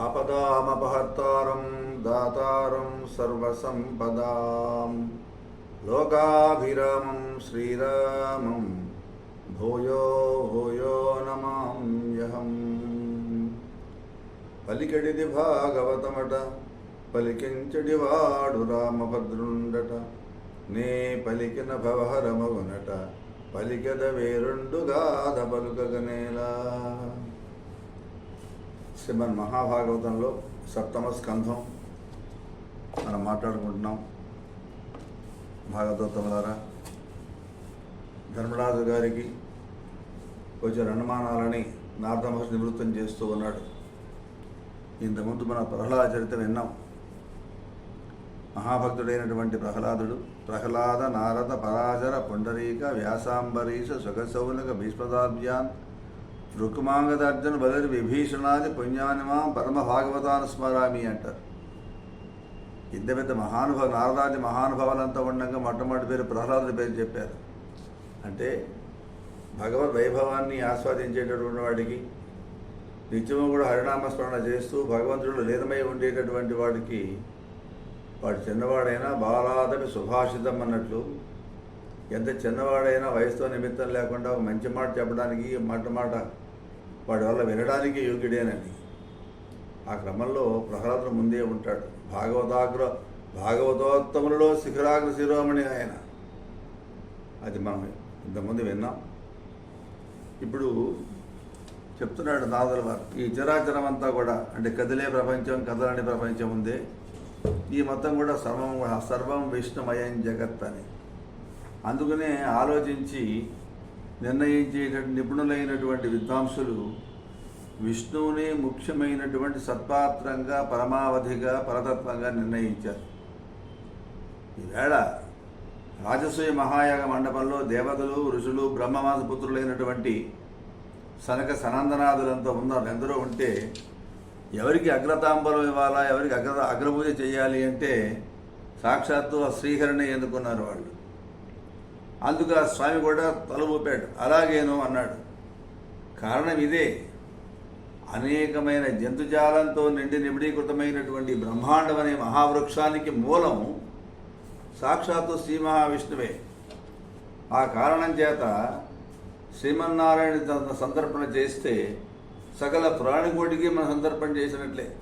ఆపదామపహర్తారం దాతారం సర్వసంపదాం. లోకాభిరామం శ్రీరామం భూయో భూయో నమామ్యహం పలికెడిది భాగవతమట పలికించడి వాడు రామభద్రుండట నే పలికిన భవహరమవునట పలికద వేరుండుగాధ పలుకగనేలా. శ్రీమన్ మహాభాగవతంలో సప్తమ స్కంధం మనం మాట్లాడుకుంటున్నాం. భాగవతములారా ధర్మరాజు గారికి వచ్చిన అనుమానాలని నారదమహర్షి నివృత్తం చేస్తూ ఉన్నాడు. ఇంతకుముందు మన ప్రహ్లాద చరిత్ర విన్నాం. మహాభక్తుడైనటువంటి ప్రహ్లాదుడు ప్రహ్లాద నారద పరాజర పుండరీక వ్యాసాంబరీష సుఖశౌనక భీష్మదాభ్యాన్ రుక్మాంగదార్జున బదరి విభీషణాది పుణ్యానిమా పరమ భాగవతాను స్మరామి అంటారు. ఇంత పెద్ద మహానుభావ నారదాది మహానుభావులంతా ఉండగా మొట్టమొదటి పేరు ప్రహ్లాదుడి పేరు చెప్పారు. అంటే భగవద్ వైభవాన్ని ఆస్వాదించేటటువంటి వాడికి నిత్యము కూడా హరినామస్మరణ చేస్తూ భగవంతుడు లీనమై ఉండేటటువంటి వాడికి వాడు చిన్నవాడైనా బాలాదపి సుభాషితం అన్నట్లు ఎంత చిన్నవాడైనా వయసుతో నిమిత్తం లేకుండా ఒక మంచి మాట చెప్పడానికి మాట మాట వాడి వల్ల వినడానికి యోగ్యుడేనని. ఆ క్రమంలో ప్రహ్లాదుడు ముందే ఉంటాడు. భాగవతాగ్ర భాగవతోత్తములలో శిఖరాగ్ర శిరోమణి ఆయన. అది మనం ఇంతకుముందు విన్నాం. ఇప్పుడు చెప్తున్నాడు నాదల వారు ఈ చరాచరం అంతా కూడా అంటే కదిలే ప్రపంచం కదలని ప్రపంచం ఉంది. ఈ మొత్తం కూడా సర్వం సర్వం విష్ణుమయం జగత్ అని. అందుకనే ఆలోచించి నిర్ణయించేటటువంటి నిపుణులైనటువంటి విద్వాంసులు విష్ణువుని ముఖ్యమైనటువంటి సత్పాత్రంగా పరమావధిగా పరతత్వంగా నిర్ణయించారు. ఈవేళ రాజసూయ మహాయాగ మండపంలో దేవతలు ఋషులు బ్రహ్మమాసపుత్రులైనటువంటి సనక సనందనాథులంతా ఉన్నారు. ఎందరో ఉంటే ఎవరికి అగ్రతాంబరం ఇవ్వాలా ఎవరికి అగ్ర అగ్రపూజ చేయాలి అంటే సాక్షాత్తు ఆ శ్రీహరిని ఎన్నుకున్నారు వాళ్ళు. అందుకు ఆ స్వామి కూడా తల ఊపాడు. అలాగేను అన్నాడు. కారణం ఇదే. అనేకమైన జంతుజాలంతో నిండి నిబిడీకృతమైనటువంటి బ్రహ్మాండం అనే మహావృక్షానికి మూలం సాక్షాత్తు శ్రీ మహావిష్ణువే. ఆ కారణం చేత శ్రీమన్నారాయణ సంతర్పణ చేస్తే సకల ప్రాణికోటికి మనం సంతర్పణ చేసినట్లే.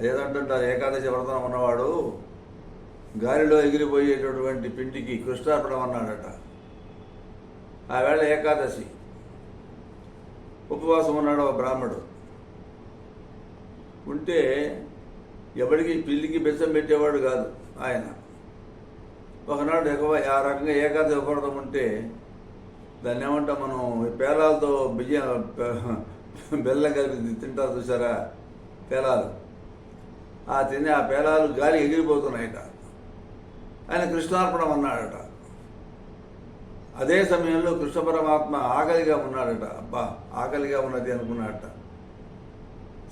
ఏదంటుంటారు ఏకాదశి వ్రతం ఉన్నవాడు గాలిలో ఎగిరిపోయేటటువంటి పిండికి కృష్ణార్పణం అన్నాడట. ఆవేళ ఏకాదశి. ఉపవాసం ఉన్నాడు ఒక బ్రాహ్మడు. ఉంటే ఎవరికి పిల్లికి బెచ్చం పెట్టేవాడు కాదు ఆయన. ఒకనాడు ఎక్కువ ఆ రకంగా ఏకాదశి ఉపడతం ఉంటే దాన్ని ఏమంటాం మనం పేలాలతో బియ్యం బెల్లం కలిపి తింటారు చూసారా పేలాలు. ఆ తిని ఆ పేలాలు గాలి ఎగిరిపోతున్నాయట. ఆయన కృష్ణార్పణం అన్నాడట. అదే సమయంలో కృష్ణ పరమాత్మ ఆకలిగా ఉన్నాడట. అబ్బా ఆకలిగా ఉన్నది అనుకున్నాడట.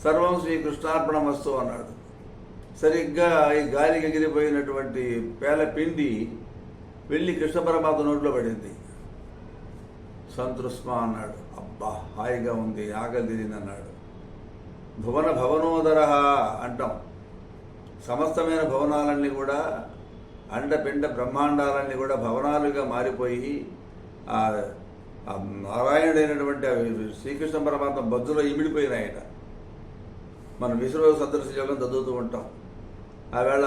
సర్వం శ్రీ కృష్ణార్పణం వస్తూ అన్నాడు. సరిగ్గా ఈ గాలికి ఎగిరిపోయినటువంటి పేల పిండి వెళ్ళి కృష్ణ పరమాత్మ నోట్లో పడింది. సంతృష్మ అన్నాడు. అబ్బా హాయిగా ఉంది ఆకలి తిరిగింది అన్నాడు భువన భవనోదర అంటాం. సమస్తమైన భవనాలన్నీ కూడా అండపిండ బ్రహ్మాండాలన్నీ కూడా భవనాలుగా మారిపోయి ఆ నారాయణుడైనటువంటి శ్రీకృష్ణ పరమాత్మ బొజ్జులో ఇమిడిపోయినాయట. మనం విశ్వ సదృశ యోగం చదువుతూ ఉంటాం. ఆవేళ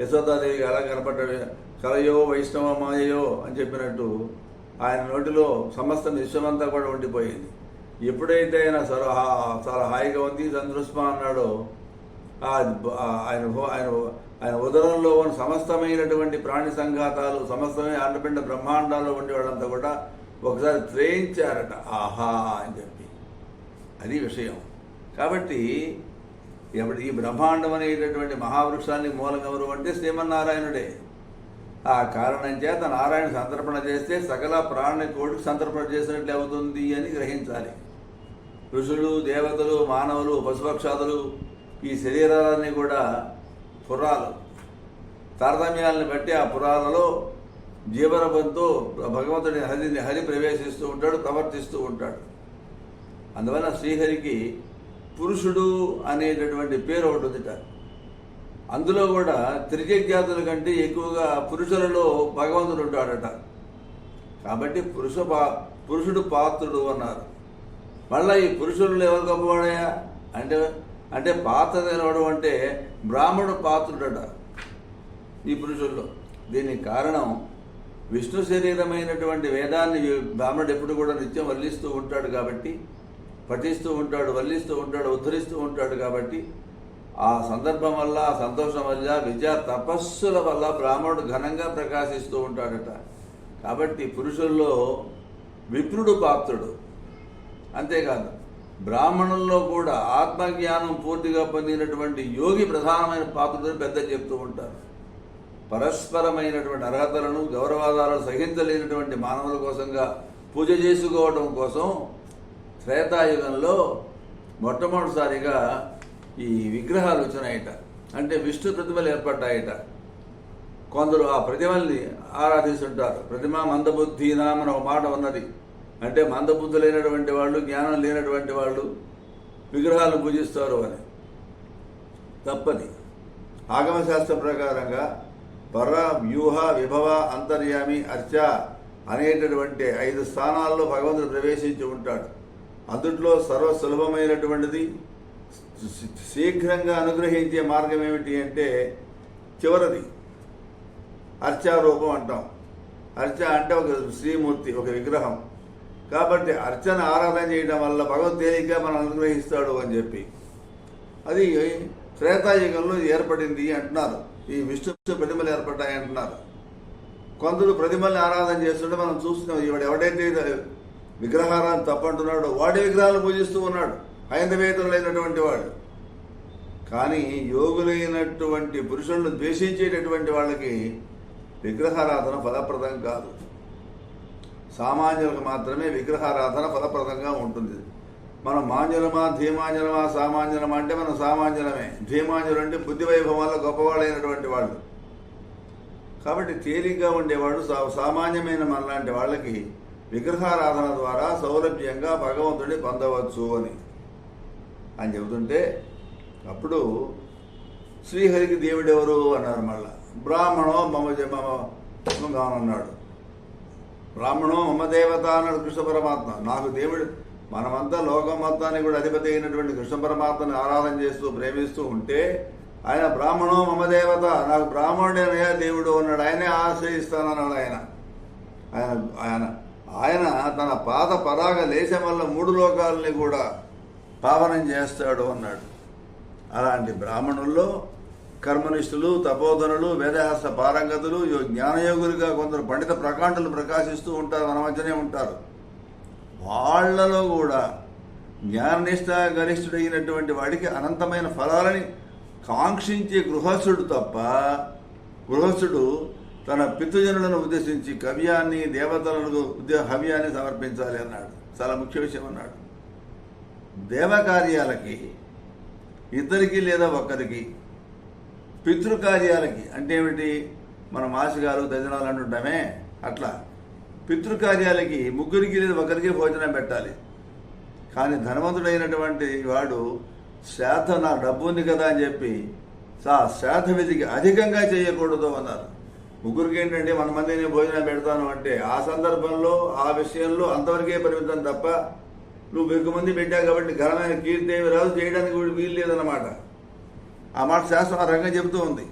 యశోదాదేవికి ఎలా కనపడ్డాడు కలయో వైష్ణవ మాయయో అని చెప్పినట్టు ఆయన నోటిలో సమస్త విశ్వమంతా కూడా ఉండిపోయింది. ఎప్పుడైతే ఆయన సర చాలా హాయిగా ఉంది సంతృష్మ అన్నాడో ఆయన ఆయన ఆయన ఉదరంలో ఉన్న సమస్తమైనటువంటి ప్రాణి సంఘాతాలు సమస్తమైన అండపిండ బ్రహ్మాండాల్లో ఉండే వాళ్ళంతా కూడా ఒకసారి త్రేయించారట. ఆహా అని చెప్పి. అది విషయం. కాబట్టి ఎవడు ఈ బ్రహ్మాండం అనేటటువంటి మహావృక్షాన్ని మూలగవరు అంటే శ్రీమన్నారాయణుడే. ఆ కారణం చేత నారాయణ సంతర్పణ చేస్తే సకల ప్రాణ కోటికి సంతర్పణ చేసినట్లు అవుతుంది అని గ్రహించాలి. ఋషులు దేవతలు మానవులు పశుపక్షాదులు ఈ శరీరాలన్నీ కూడా పురాలు. తారతమ్యాలను బట్టి ఆ పురాలలో జీవనబంతో భగవంతుడి హరిని హరి ప్రవేశిస్తూ ఉంటాడు ప్రవర్తిస్తూ ఉంటాడు. అందువల్ల శ్రీహరికి పురుషుడు అనేటటువంటి పేరు ఒకటి ఉందిట. అందులో కూడా త్రిజజ్ఞాతుల కంటే ఎక్కువగా పురుషులలో భగవంతుడు ఉంటాడట. కాబట్టి పురుష పా పురుషుడు పాత్రుడు అన్నారు. మళ్ళీ ఈ పురుషులు ఎవరు గొప్పవాడయా అంటే అంటే పాత్ర నిలవడం అంటే బ్రాహ్మణుడు పాత్రుడట ఈ పురుషుల్లో. దీనికి కారణం విష్ణు శరీరమైనటువంటి వేదాన్ని బ్రాహ్మణుడు ఎప్పుడు కూడా నిత్యం వల్లిస్తూ ఉంటాడు కాబట్టి పఠిస్తూ ఉంటాడు వల్లిస్తూ ఉంటాడు ఉద్ధరిస్తూ ఉంటాడు కాబట్టి ఆ సందర్భం వల్ల ఆ సంతోషం వల్ల విద్యా తపస్సుల వల్ల బ్రాహ్మణుడు ఘనంగా ప్రకాశిస్తూ ఉంటాడట. కాబట్టి పురుషుల్లో విప్రుడు పాత్రుడు. అంతేకాదు బ్రాహ్మణుల్లో కూడా ఆత్మజ్ఞానం పూర్తిగా పొందినటువంటి యోగి ప్రధానమైన పాత్రుడు పెద్ద చెప్తూ ఉంటారు. పరస్పరమైనటువంటి అర్హతలను గౌరవాదాలను సహించలేనటువంటి మానవుల కోసంగా పూజ చేసుకోవడం కోసం త్రేతాయుగంలో మొట్టమొదటిసారిగా ఈ విగ్రహాలు వచ్చినాయట. అంటే విష్ణు ప్రతిమలు ఏర్పడ్డాయట. కొందరు ఆ ప్రతిమల్ని ఆరాధిస్తుంటారు. ప్రతిమ మందబుద్ధి నామన ఒక మాట ఉన్నది. అంటే మందబుద్ధి లేనటువంటి వాళ్ళు జ్ఞానం లేనటువంటి వాళ్ళు విగ్రహాలు పూజిస్తారు అని. తప్పది. ఆగమశాస్త్ర ప్రకారంగా పర వ్యూహ విభవ అంతర్యామి అర్చ అనేటటువంటి ఐదు స్థానాల్లో భగవంతుడు ప్రవేశించి ఉంటాడు. అందుట్లో సర్వ సులభమైనటువంటిది శీఘ్రంగా అనుగ్రహించే మార్గం ఏమిటి అంటే చివరిది. అర్చారూపం అంటాం. అర్చ అంటే ఒక శ్రీమూర్తి ఒక విగ్రహం. కాబట్టి అర్చన ఆరాధన చేయడం వల్ల భగవత్ తేలిగ్గా మనం అనుగ్రహిస్తాడు అని చెప్పి. అది త్రేతాయుగంలో ఏర్పడింది అంటున్నారు. ఈ విష్ణు ప్రతిమలు ఏర్పడ్డాయి అంటున్నారు. కొందరు ప్రతిమల్ని ఆరాధన చేస్తుంటే మనం చూస్తున్నాం ఇవాడు ఎవడైతే విగ్రహారాన్ని తప్పంటున్నాడో వాడి విగ్రహాలు పూజిస్తూ ఉన్నాడు హైందవేతరులైనటువంటి వాడు. కానీ యోగులైనటువంటి పురుషులను ద్వేషించేటటువంటి వాళ్ళకి విగ్రహారాధన ఫలప్రదం కాదు. సామాన్యులకు మాత్రమే విగ్రహారాధన ఫలప్రదంగా ఉంటుంది మనం మాంజనమా ధీమాంజనమా సామాన్యనమా అంటే మనం సామాన్యనమే ధీమాంజులు అంటే బుద్ధి వైభవాల్లో గొప్పవాళ్ళైనటువంటి వాళ్ళు కాబట్టి తేలిగ్గా ఉండేవాళ్ళు సా- సామాన్యమైన మనలాంటి వాళ్ళకి విగ్రహారాధన ద్వారా సౌలభ్యంగా భగవంతుడిని పొందవచ్చు అని అని చెబుతుంటే అప్పుడు శ్రీహరికి దేవుడెవరు అన్నారు మళ్ళా బ్రాహ్మణో మమ జ- మమ అన్నాడు బ్రాహ్మణో మమ దేవత అన్నాడు కృష్ణ పరమాత్మ. నాకు దేవుడు మనమంతా లోకం మొత్తానికి కూడా అధిపతి అయినటువంటి కృష్ణ పరమాత్మని ఆరాధన చేస్తూ ప్రేమిస్తూ ఉంటే ఆయన బ్రాహ్మణో మమ దేవత. నాకు బ్రాహ్మణుడేనయ్యా దేవుడు అన్నాడు. ఆయనే ఆశ్రయిస్తానన్నాడు ఆయన. ఆయన ఆయన ఆయన తన పాద పరాగ లేశం వల్ల మూడు లోకాలని కూడా పావనం చేస్తాడు అన్నాడు. అలాంటి బ్రాహ్మణుల్లో కర్మనిష్ఠులు తపోధనులు వేదహస్త పారంగతులు యో- జ్ఞానయోగులుగా కొందరు పండిత ప్రకాండలు ప్రకాశిస్తూ ఉంటారు మన మధ్యనే ఉంటారు. వాళ్ళలో కూడా జ్ఞాననిష్ట గరిష్ఠుడైనటువంటి వాడికి అనంతమైన ఫలాలని కాంక్షించే గృహస్థుడు తప్ప గృహస్థుడు తన పితృజనులను ఉద్దేశించి కవ్యాన్ని దేవతలను ఉద్దే హవ్యాన్ని సమర్పించాలి అన్నాడు. చాలా ముఖ్య విషయం అన్నాడు. దేవకార్యాలకి ఇద్దరికి లేదా ఒక్కరికి పితృకార్యాలకి అంటే ఏమిటి? మన మాసిగారు దజనాలు అంటుంటామే. అట్లా. పితృకార్యాలకి ముగ్గురికి లేదు ఒకరికి భోజనం పెట్టాలి. కానీ ధనవంతుడైనటువంటి వాడు శాత నా డబ్బు ఉంది కదా అని చెప్పి సా శాత విధికి అధికంగా చేయకూడదు అన్నారు. ముగ్గురికి ఏంటంటే మన మంది నేను భోజనం పెడతాను అంటే ఆ సందర్భంలో ఆ విషయంలో అంతవరకే పరిమితం తప్ప నువ్వు ఎక్కువ మంది పెట్టావు కాబట్టి ఘనమైన కీర్తి ఏమి రాదు చేయడానికి కూడా వీలు లేదన్నమాట ఆ మాట శాస్త్రం ఆ రంగం చెబుతూ ఉంది.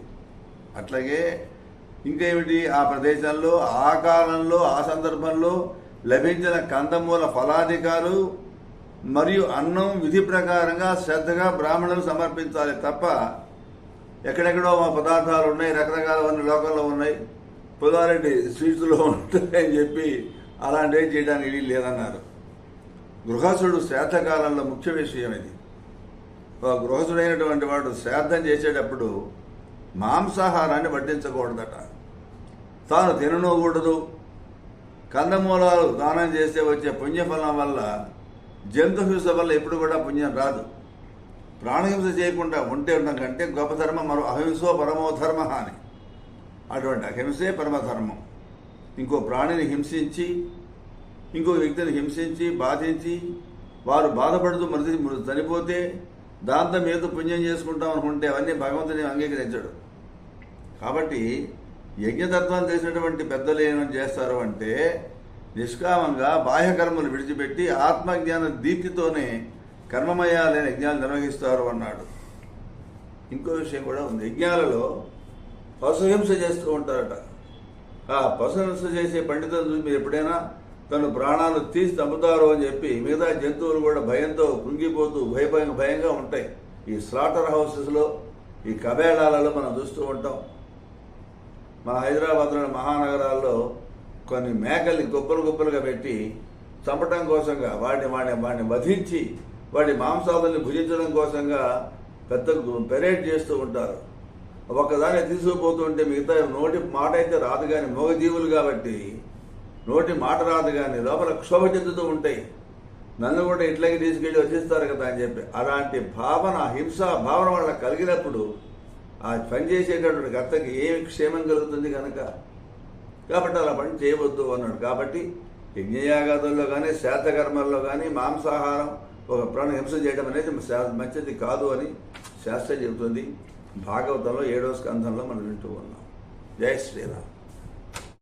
అట్లాగే ఇంకేమిటి ఆ ప్రదేశంలో ఆ కాలంలో ఆ సందర్భంలో లభించిన కందమూల ఫలాధికారు మరియు అన్నం విధి ప్రకారంగా శ్రద్ధగా బ్రాహ్మణులు సమర్పించాలి తప్ప ఎక్కడెక్కడో మా పదార్థాలు ఉన్నాయి రకరకాల లోకంలో ఉన్నాయి. పుల్లారెడ్డి స్వీట్స్లో ఉంటాయని చెప్పి అలాంటివి చేయడానికి వీలు లేదన్నారు. గృహస్థుడు శ్రాద్ధకాలంలో ముఖ్య విషయం ఇది. గృహస్థుడైనటువంటి వాడు శ్రాద్ధం చేసేటప్పుడు మాంసాహారాన్ని వడ్డించకూడదట. తాను తిననూకూడదు. కందమూలాలు దానం చేస్తే వచ్చే పుణ్యఫలం వల్ల జంతుహింస వల్ల ఎప్పుడు కూడా పుణ్యం రాదు. ప్రాణహింస చేయకుండా ఉంటే ఉండడం కంటే గొప్ప ధర్మం మరో అహింసో పరమో ధర్మ అని. అటువంటి అహింసే పరమధర్మం. ఇంకో ప్రాణిని హింసించి ఇంకో వ్యక్తిని హింసించి బాధించి వారు బాధపడుతూ మృతి చనిపోతే దాంతో మీద పుణ్యం చేసుకుంటాం అనుకుంటే అవన్నీ భగవంతుని అంగీకరించాడు. కాబట్టి యజ్ఞతత్వం చేసినటువంటి పెద్దలు ఏమని చేస్తారు అంటే నిష్కామంగా బాహ్యకర్మలు విడిచిపెట్టి ఆత్మజ్ఞాన దీప్తితోనే కర్మమయాలైన యజ్ఞాలు నిర్వహిస్తారు అన్నాడు. ఇంకో విషయం కూడా ఉంది. యజ్ఞాలలో పశుహింస చేస్తూ ఉంటారట. ఆ పశుహింస చేసే పండితులు మీరు ఎప్పుడైనా తను ప్రాణాలు తీసి చంపుతారు అని చెప్పి మిగతా జంతువులు కూడా భయంతో కృంగిపోతూ భయభయం భయంగా ఉంటాయి. ఈ స్లాటర్ హౌసెస్లో ఈ కబేళాలలో మనం చూస్తూ ఉంటాం. మా హైదరాబాద్లోని మహానగరాల్లో కొన్ని మేకల్ని గొప్పలు గుప్పలుగా పెట్టి చంపటం కోసంగా వాటిని వాడిని వాడిని వధించి వాడి మాంసాదుల్ని భుజించడం కోసంగా పెద్ద పెరేడ్ చేస్తూ ఉంటారు. ఒక్కదాన్ని తీసుకుపోతుంటే మిగతా నోటి మాట అయితే రాదు కానీ మూగజీవులు కాబట్టి నోటి మాట రాదు కానీ లోపల క్షోభ చెందుతూ ఉంటాయి. నన్ను కూడా ఇట్లకి తీసుకెళ్ళి వచ్చేస్తారు కదా అని చెప్పి అలాంటి భావన హింస భావన వల్ల కలిగినప్పుడు ఆ పని చేసేటటువంటి కర్తకి ఏమి క్షేమం కలుగుతుంది కనుక? కాబట్టి అలా పని చేయవద్దు అన్నాడు. కాబట్టి యజ్ఞయాగాదుల్లో కానీ శాతకర్మల్లో కానీ మాంసాహారం ఒక ప్రాణ హింస చేయడం అనేది మంచిది కాదు అని శాస్త్రం చెబుతుంది. భాగవతంలో ఏడో స్కంధంలో మనం వింటూ ఉన్నాం. జై శ్రీరామ్.